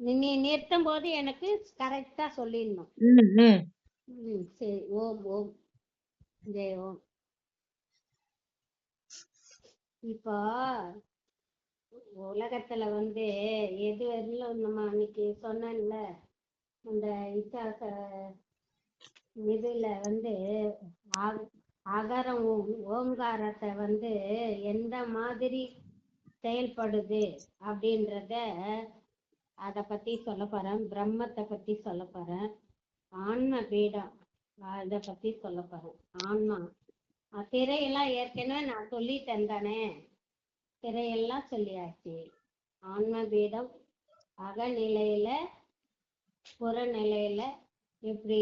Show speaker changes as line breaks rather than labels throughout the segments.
நீ நிறுத்தும் போது எனக்கு கரெக்டா சொல்லிடணும். சரி. ஓம் ஓம். ஜெய ஓம். இப்போ உலகத்துல வந்து எது வரையிலும் நம்ம அன்னைக்கு சொன்னேன்ல அந்த இச்சாச இதுல வந்து அகரம் ஓங்காரத்தை வந்து எந்த மாதிரி செயல்படுது அப்படின்றத அதை பத்தி சொல்ல போறேன். பிரம்மத்தை பத்தி சொல்ல போறேன். ஆன்ம பீடம் அதை பத்தி சொல்ல போறேன். ஆன்மா. திரையெல்லாம் ஏற்கனவே நான் சொல்லிட்டேன் தானே. திரையெல்லாம் சொல்லியாச்சு. ஆன்ம பீடம் அகநிலையில புறநிலையில எப்படி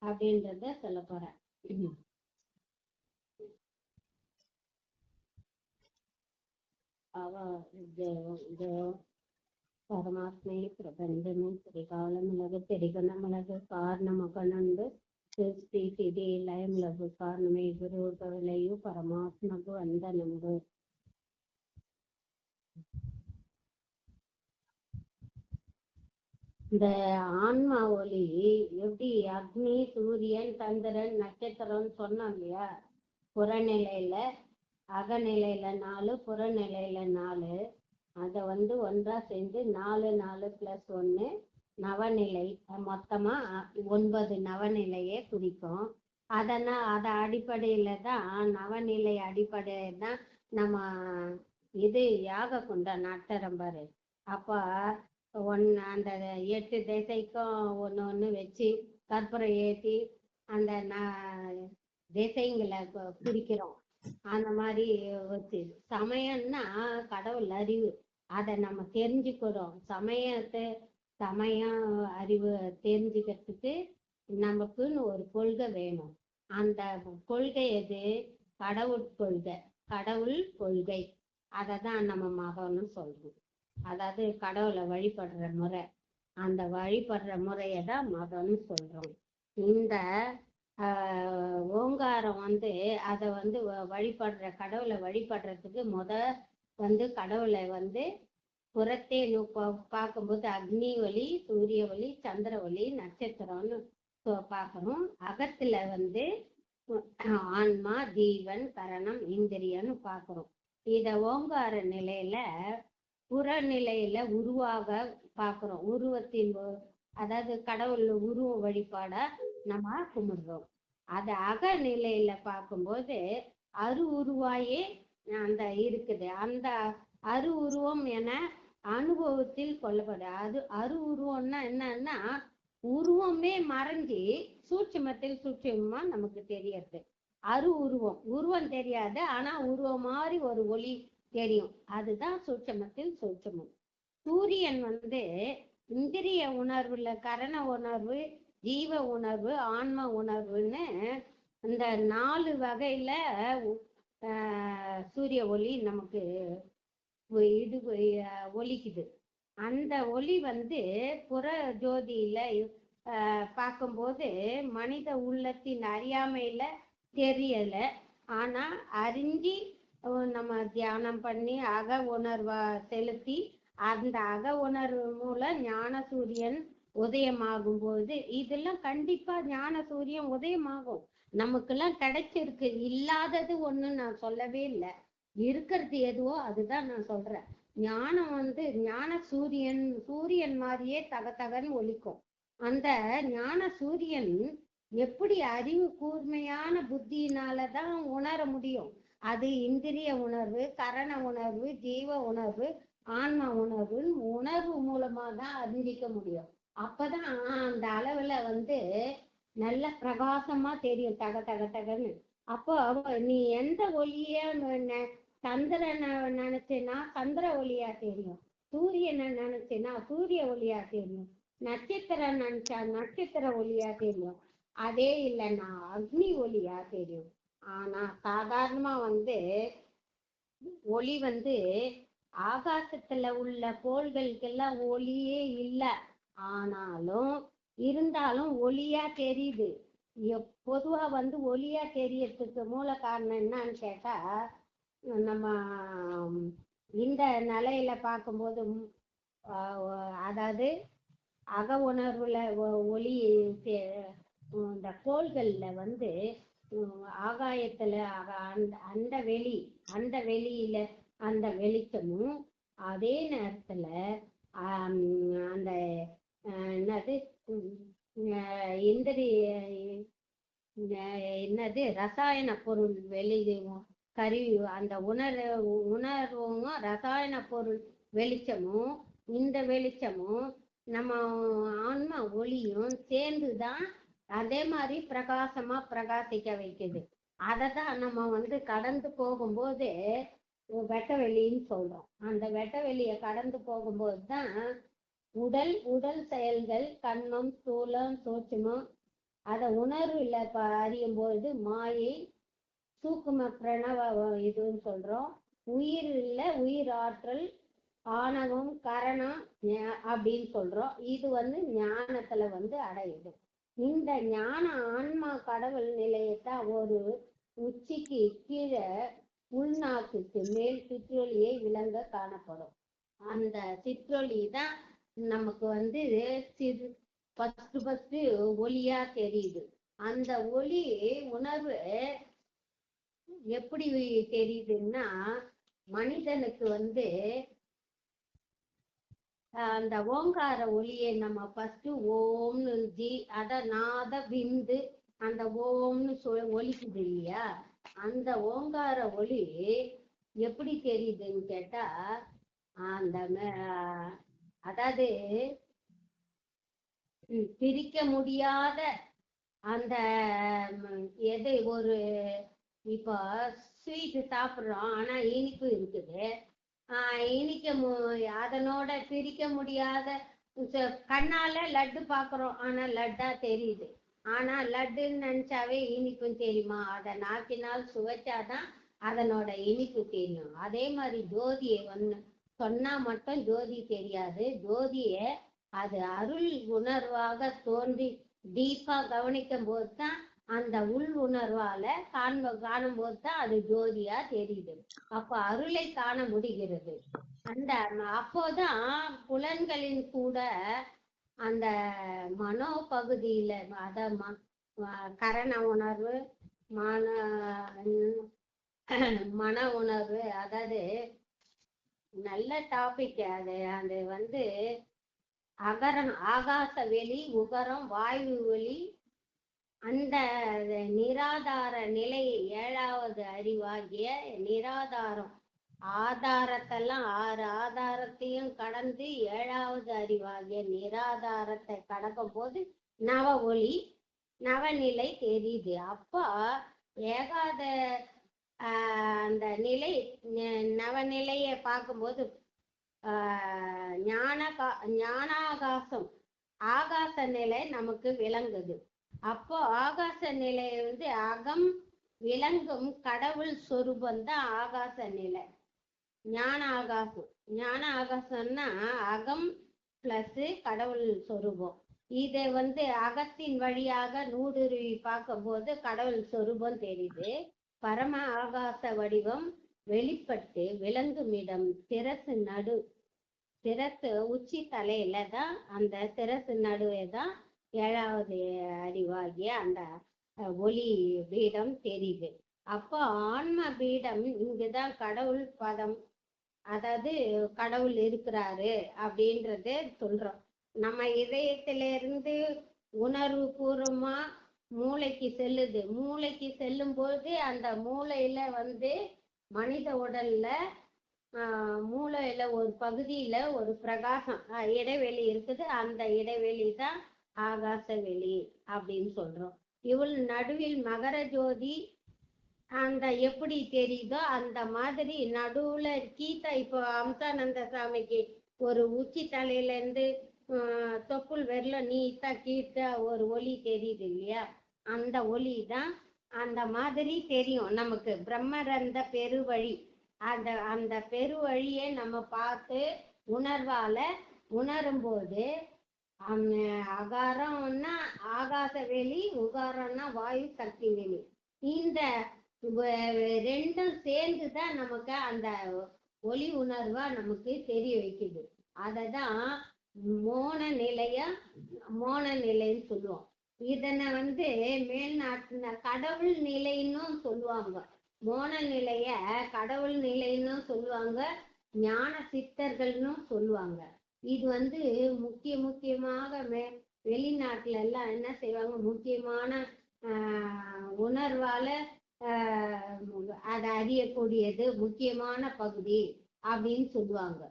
அப்படின்றத சொல்ல போறேன். அவ പരമാത്മയെ പ്രപഞ്ചമേ ത്രികാലമുള്ളത് തിരികണമുള്ളത് കാരണമകണുണ്ട് ಸೃಷ್ಟಿ ಸ್ಥಿತಿ ಲಯಂಲಗು ಕಾರಣಮೇ ಗುರುಗಳೆಯು ಪರಮಾತ್ಮಗು ಅಂದನಂಬು இந்த ஆன்மா ஒளி எப்படி அக்னி சூரியன் சந்திரன் நட்சத்திரம்னு சொன்னோம் இல்லையா புறநிலையில அகநிலையில நாலு புறநிலையில நாலு அதை வந்து ஒன்றா சேர்ந்து நாலு நாலு பிளஸ் ஒன்று நவநிலை. மொத்தமா ஒன்பது நவநிலையை குறிக்கும். அதனால் அத அடிப்படையில தான் நவநிலை அடிப்படையில் தான் நம்ம இது யாக குண்ட நட்டரம் அப்போ ஒன் அந்த எட்டு திசைக்கும் ஒன்று ஒன்று வச்சு கற்பூரம் ஏற்றி அந்த ந- திசைங்களை கு- குறிக்கிறோம். அந்த மாதிரி வச்சு. சமயம்னா கடவுள் அறிவு. அதை நம்ம தெரிஞ்சுக்கிறோம். சமயத்தை சமயம் அறிவு தெரிஞ்சுக்கிறதுக்கு நமக்குன்னு ஒரு கொள்கை வேணும். அந்த கொள்கை எது? கடவுள் கொள்கை. கடவுள் கொள்கை. அதை தான் நம்ம மகன்னு சொல்றோம். அதாவது கடவுளை வழிபடுற முறை. அந்த வழிபடுற முறையை தான் மகனும் சொல்றோம். இந்த ஓங்காரம் வந்து அதை வந்து வ- வழிபடுற கடவுளை வழிபடுறதுக்கு முத வந்து கடவுளை வந்து புறத்தே பார்க்கும்போது அக்னி ஒளி சூரிய ஒளி சந்திர ஒளி நட்சத்திரம்னு பார்க்கணும் அகத்துல வந்து ஆன்மா ஜீவன் கரணம் இந்திரியன்னு பாக்குறோம் இத ஓங்கார நிலையில புறநிலையில உருவாக பார்க்கிறோம். உருவத்தின் அதாவது கடவுள் உருவ வழிபாடா நம்ம கும்பிடுறோம். அது அகநிலையில பார்க்கும்போது அரு உருவாயே அந்த இருக்குது. அந்த அரு உருவம் என அனுபவத்தில் கொல்லப்படு அது அரு உருவம்னா என்னன்னா உருவமே மறைஞ்சி சூட்சமத்தில் சூட்சமா நமக்கு தெரியறது. அரு உருவம். உருவம் தெரியாது ஆனா உருவம் மாதிரி ஒரு ஒளி தெரியும். அதுதான் சூட்சமத்தில் சூட்சமம். சூரியன் வந்து இந்திரிய உணர்வுல கரண உணர்வு ஜீவ உணர்வு ஆன்ம உணர்வுன்னு இந்த நாலு வகையில சூரிய ஒளி நமக்கு இது ஒலிக்குது. அந்த ஒளி வந்து புற ஜோதியில பார்க்கும்போது மனித உள்ளத்தின் அறியாமையில தெரியல. ஆனா அறிஞ்சி நம்ம தியானம் பண்ணி அக உணர்வா செலுத்தி அந்த அக உணர்வு மூலம் ஞான சூரியன் உதயமாகும் போது இதெல்லாம் கண்டிப்பா ஞான சூரியன் உதயமாகும். நமக்கெல்லாம் கிடைச்சிருக்கு. இல்லாதது ஒண்ணு நான் சொல்லவே இல்லை. இருக்கிறது எதுவோ அதுதான் நான் சொல்றேன். ஞானம் வந்து ஞான சூரியன் சூரியன் மாதிரியே தக தகன்னு அந்த ஞான சூரியன் எப்படி அறிவு கூர்மையான புத்தியினால தான் உணர முடியும். அது இந்திரிய உணர்வு கரண உணர்வு ஜீவ உணர்வு ஆன்ம உணர்வு உணர்வு மூலமா தான் அறிஞ்சிக்க முடியும். அப்பதான் அந்த அளவுல வந்து நல்ல பிரகாசமா தெரியும் தக தக தகன்னு. அப்போ நீ எந்த ஒளிய சந்திரனை நினைச்சேன்னா சந்திர ஒளியா தெரியும். சூரியனை நினைச்சேன்னா சூரிய ஒளியா தெரியும். நட்சத்திரம் நினைச்சா நட்சத்திர ஒளியா தெரியும். அதே இல்லைன்னா அக்னி ஒளியா தெரியும். ஆனா சாதாரணமா வந்து ஒளி வந்து ஆகாசத்துல உள்ள கோள்களுக்கெல்லாம் ஒளியே இல்லை. ஆனாலும் இருந்தாலும் ஒளியா தெரியுது. பொதுவா வந்து ஒளியா தெரியறதுக்கு மூல காரணம் என்னன்னு கேட்டா நம்ம இந்த நிலையில பார்க்கும்போது அதாவது அக உணர்வுல ஒ- ஒளி தே- இந்த கோள்கள்ல வந்து ஆகாயத்துல அக- அந்த அந்த வெளி அந்த வெளியில அந்த வெளிச்சமும் அதே நேரத்துல அந்த என்னது என்னது? ரசாயன பொருள் வெளியும் கருவி அந்த உணர் உணர்வும் ரசாயன பொருள் வெளிச்சமும் இந்த வெளிச்சமும் நம்ம ஆன்மா ஒளியும் சேர்ந்துதான் அதே மாதிரி பிரகாசமா பிரகாசிக்க வைக்குது. அதை தான் நம்ம வந்து கடந்து போகும்போது வெட்ட வெளின்னு சொல்றோம். அந்த வெட்ட வெளியை கடந்து போகும்போது தான் உடல் உடல் செயல்கள் கண்மம் ஸ்தூலம் சூட்சமம் அதை உணர்வில் ப- அறியும் பொழுது மாயை சூக்கும பிரணவ இதுன்னு சொல்றோம். உயிர் இல்லை உயிர் ஆற்றல் ஆணவம் கரணம் அப்படின்னு சொல்றோம். இது வந்து ஞானத்துல வந்து அடையுது. இந்த ஞான ஆன்மா கடவுள் நிலையத்தான் ஒரு உச்சிக்கு கீழே உள்நாக்குக்கு மேல் சிற்றொலியை விளங்க காணப்படும். அந்த சிற்றொலி தான் நமக்கு வந்து சிறு ஃபர்ஸ்ட் ஃபர்ஸ்ட் ஒளியா தெரியுது. அந்த ஒளி உணர்வு எப்படி தெரியுதுன்னா மனிதனுக்கு வந்து அந்த ஓங்கார ஒளியை நம்ம ஃபர்ஸ்ட் ஓம்னு ஜி அத நாத விந்து அந்த ஓம்னு சொல் ஒலிக்குது இல்லையா? அந்த ஓங்கார ஒளி எப்படி தெரியுதுன்னு கேட்டா அந்த அதாவது பிரிக்க முடியாத அந்த எது ஒரு இப்போ ஸ்வீட் சாப்பிட்றோம் ஆனா இனிப்பு இருக்குது. இனிக்க மு அதனோட பிரிக்க முடியாத கண்ணால லட்டு பாக்குறோம் ஆனா லட்டா தெரியுது. ஆனா லட்டுன்னு நினைச்சாவே இனிப்பும் தெரியுமா? அதை நாக்கினால் சுவைச்சாதான் அதனோட இனிப்பு தெரியும். அதே மாதிரி ஜோதியை ஒன்று சொன்னா மட்டும் ஜோதி தெரியாது. ஜோதியை அது அருள் உணர்வாக தோன்றி டீப்பா கவனிக்கும் போது தான் அந்த உள் உணர்வால காண்ப காணும்போது தான் அது ஜோதியா தெரியுது. அப்ப அருளை காண முடிகிறது. அந்த அப்போதான் புலன்களின் கூட அந்த மனோ பகுதியில அத ம- கரண உணர்வு மன மன உணர்வு அதாவது நல்ல டாபிக் அது. அது வந்து அகரம் ஆகாச வெளி உகரம் வாயு வெளி அந்த நிராதார நிலை ஏழாவது அறிவாகிய நிராதாரம். ஆதாரத்தெல்லாம் ஆறு ஆதாரத்தையும் கடந்து ஏழாவது அறிவாகிய நிராதாரத்தை கடக்கும் போது நவ ஒளி நவநிலை தெரியுது. அப்போ ஏகாத ஆஹ் அந்த நிலை நவநிலையை பார்க்கும்போது ஆஹ் ஞான ஞானாகாசம் ஆகாச நிலை நமக்கு விளங்குது. அப்போ ஆகாச நிலை வந்து அகம் விளங்கும் கடவுள் சொரூபம் தான் ஆகாச நிலை. ஞான ஆகாசம் ஞான ஆகாசம்னா அகம் பிளஸ் கடவுள் சொரூபம். இதை வந்து அகத்தின் வழியாக நூடுருவி பார்க்கும்போது கடவுள் சொரூபம் தெரியுது. பரம ஆகாச வடிவம் வெளிப்பட்டு விளங்கும் இடம் நடு சிரசு உச்சி தலையில தான் அந்த சிரசு நடுவே தான் ஏழாவது அறிவாகிய அந்த ஒளி பீடம் தெரியுது. அப்போ ஆன்ம பீடம் இங்குதான் கடவுள் பதம் அதாவது கடவுள் இருக்கிறாரு அப்படின்றத சொல்றோம். நம்ம இதயத்திலிருந்து உணர்வு பூர்வமா மூளைக்கு செல்லுது. மூளைக்கு செல்லும் போது அந்த மூளையில வந்து மனித உடல்ல மூளையில ஒரு பகுதியில ஒரு பிரகாசம் இடைவெளி இருக்குது. அந்த இடைவெளி தான் ஆகாச வெளி அப்படின்னு சொல்றோம். இவள் நடுவில் மகர ஜோதி அந்த எப்படி தெரியுதோ அந்த மாதிரி நடுவுல கீதா இப்போ அம்சானந்த சாமிக்கு ஒரு உச்சி தலையில இருந்து தொப்புள் வெரல நீட்டா கீட்டா ஒரு ஒளி தெரியுது இல்லையா? அந்த ஒளி தான் அந்த மாதிரி தெரியும் நமக்கு. பிரம்மரந்த பெருவழி. அந்த அந்த பெரு வழியை நம்ம பார்த்து உணர்வால உணரும்போது அகாரம்னா ஆகாச வெளி உகாரம்னா வாயு சக்தி வெளி. இந்த ரெண்டும் சேர்ந்து தான் நமக்கு அந்த ஒளி உணர்வா நமக்கு தெரிய வைக்குது. அதை தான் மோன நிலைய மோன நிலைன்னு சொல்லுவோம். இதனை வந்து மேல்நாட்டு கடவுள் நிலைன்னும் சொல்லுவாங்க. மோன நிலைய கடவுள் நிலைன்னு சொல்லுவாங்க ஞான சித்தர்கள்னு சொல்லுவாங்க. இது வந்து முக்கிய முக்கியமாக மே வெளிநாட்டுல எல்லாம் என்ன செய்வாங்க? முக்கியமான ஆஹ், உணர்வால ஆஹ், அதை அறியக்கூடியது முக்கியமான பகுதி அப்படின்னு சொல்லுவாங்க.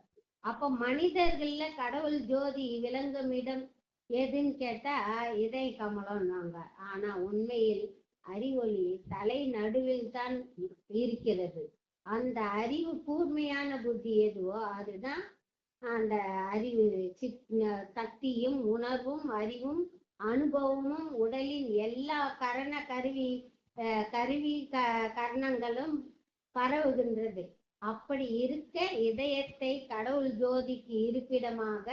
அப்ப மனிதர்கள்ல கடவுள் ஜோதி விளங்கும் இடம் எதுன்னு கேட்டா இதய கமலம்னாங்க ஆனா உண்மையில் அறிவொளி தலை நடுவில் தான் இருக்கிறது. அந்த அறிவு கூர்மையான புத்தி எதுவோ அதுதான் அந்த அறிவு. சித் சக்தியும் உணர்வும் அறிவும் அனுபவமும் உடலின் எல்லா கரண கருவி அஹ், கருவி க கரணங்களும் பரவுகின்றது. அப்படி இருக்க இதயத்தை கடவுள் ஜோதிக்கு இருப்பிடமாக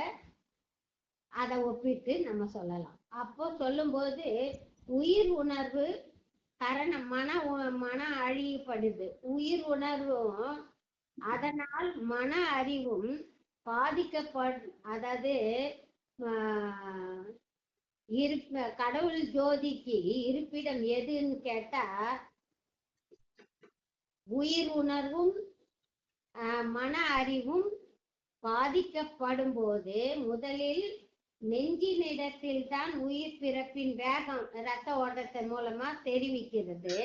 அதை ஒப்பிட்டு நம்ம சொல்லலாம். அப்போ சொல்லும்போது உயிர் உணர்வு கரண மன மன அழியப்படுது உயிர் உணர்வும். அதனால் மன அறிவும் பாதிக்கப்படு அதாவது இருப்ப கடவுள் ஜோதிக்கு இருப்பிடம் எதுன்னு கேட்டா உயிர் உணர்வும் ஆஹ், மன அறிவும் பாதிக்கப்படும் போது முதலில் நெஞ்சினிடத்தில் தான் உயிர் பிறப்பின் வேகம் ரத்த ஓட்டத்தின் மூலமா தெரிவிக்கிறது.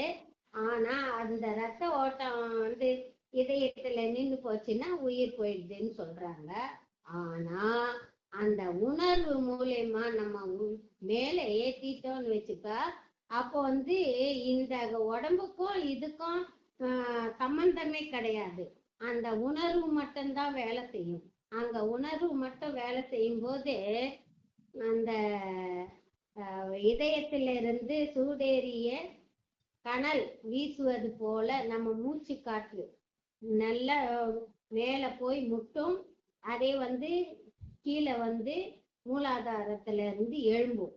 ஆனா அந்த ரத்த ஓட்டம் வந்து இதயத்துல நின்று போச்சுன்னா உயிர் போயிடுதுன்னு சொல்றாங்க. ஆனா அந்த உணர்வு மூலயமா நம்ம உ- மேல ஏத்திட்டோம்னு வச்சுக்க அப்போ வந்து இந்த உடம்புக்கும் இதுக்கும் சம்பந்தமே கிடையாது. அந்த உணர்வு மட்டும்தான் வேலை செய்யும். அங்க உணர்வு மட்டும் வேலை செய்யும் போது அந்த ஆஹ், இதயத்திலிருந்து சூடேறிய கனல் வீசுவது போல நம்ம மூச்சு காற்று. நல்ல மேலே போய் முட்டும். அதே வந்து கீழே வந்து மூலாதாரத்துல இருந்து எழும்பும்.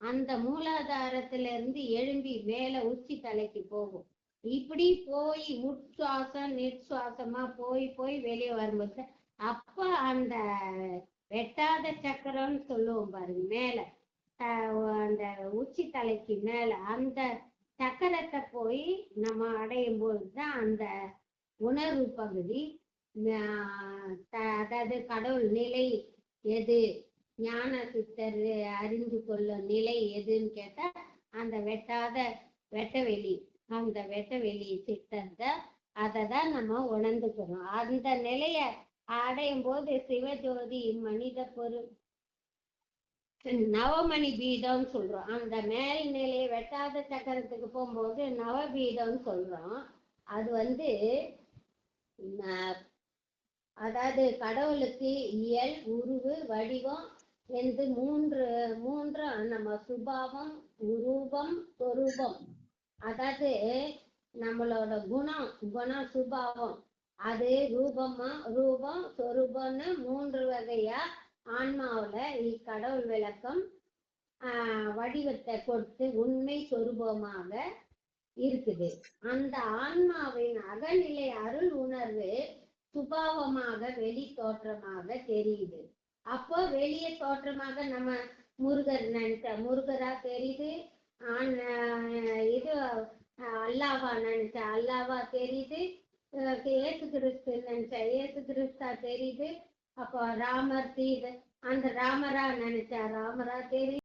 அந்த மூலாதாரத்துல இருந்து எழும்பி மேலே உச்சி தலைக்கு போகும். இப்படி போய் உட்சுவாசம் நிர்சுவாசமா போய் போய் வெளியே வரும்போது அப்ப அந்த வெட்டாத சக்கரம்னு சொல்லுவோம் பாருங்க மேல. அந்த உச்சி தலைக்கு மேல அந்த சக்கரத்தை போய் நம்ம அடையும் போது தான் அந்த உணர்வு பகுதி த- அதாவது கடவுள் நிலை எது ஞான சித்தர் அறிந்து கொள்ளும் நிலை எதுன்னு கேட்டா அந்த வெட்டாத வெட்டவெளி அந்த வெட்டவெளி சித்தர் தான் அதை தான் நம்ம உணர்ந்துக்கிறோம். அந்த நிலைய அடையும் போது சிவஜோதி மனித பொருள் நவமணி பீடம்னு சொல்றோம். அந்த மேல் நிலையை வெட்டாத சக்கரத்துக்கு போகும்போது நவபீடம்னு சொல்றோம். அது வந்து அதாவது கடவுளுக்கு இயல் உருவு வடிவம் என்று மூன்று மூன்று நம்ம சுபாவம் உருவம் சொரூபம். அதாவது நம்மளோட குணம் குணம் சுபாவம். அது ரூபமா ரூபம் சொரூபம்னு மூன்று வகையா ஆன்மாவுல இக்கடவுள் விளக்கம் ஆஹ் வடிவத்தை கொடுத்து உண்மை சொரூபமாக இருக்குது. அந்த ஆன்மாவின் அகநிலை அருள் உணர்வு சுபாவமாக வெளி தோற்றமாக தெரியுது. அப்போ வெளியே தோற்றமாக நம்ம முருகர் நினைச்ச முருகரா தெரியுது? ஆன் இது அல்லாவா நினைச்ச அல்லாவா தெரியுது? இயேசு கிறிஸ்து நினைச்சா இயேசு கிறிஸ்தா தெரியுது. அப்போ ராமர் தீது அந்த ராமரா நினைச்சா ராமரா தெரியுது.